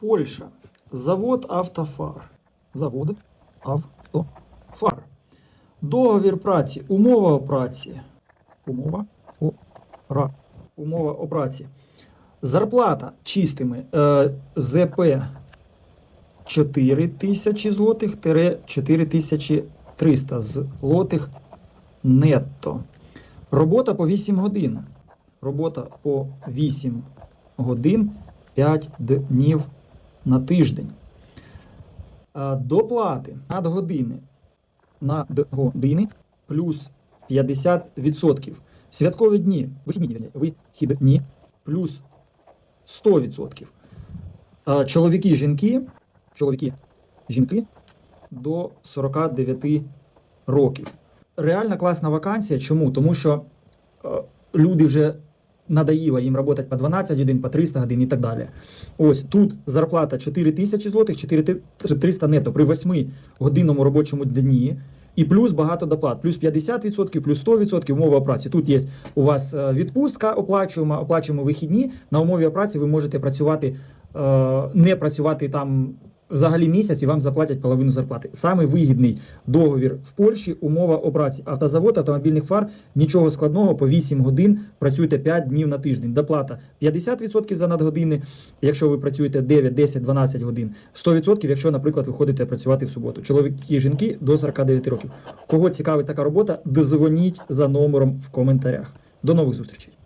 Польща. Завод Автофар. Завод Автофар. Договір праці. Умова праці. Умова о, ра, умова о праці. Зарплата чистими е, ЗП 4 тисячі злотих тире 4300 злотих нетто. Робота по 8 годин. Робота по 8 годин 5 днів на тиждень. Доплати над години на години плюс 50%. Святкові дні, вихідні, вихідні плюс 100%. Чоловіки, жінки, чоловіки, жінки до 49 років. Реально класна вакансія. Чому? Тому що люди вже надоїло їм працювати по 12 годин, по 300 годин і так далі. Ось тут зарплата 4 тисячі злотих, 4300 нетто при 8 годинному робочому дні. І плюс багато доплат, плюс 50%, плюс 100% умова праці. Тут є у вас е, відпустка оплачуємо, оплачуємо вихідні. На умові праці ви можете працювати, е, не працювати там взагалі місяць і вам заплатять половину зарплати. Саме вигідний договір в Польщі, умова праці. Автозавод автомобільних фар, нічого складного, по 8 годин працюєте 5 днів на тиждень. Доплата 50% за надгодини, якщо ви працюєте 9, 10, 12 годин. 100%, якщо, наприклад, ви ходите працювати в суботу. Чоловіки і жінки до 49 років. Кого цікавить така робота, дзвоніть за номером в коментарях. До нових зустрічей.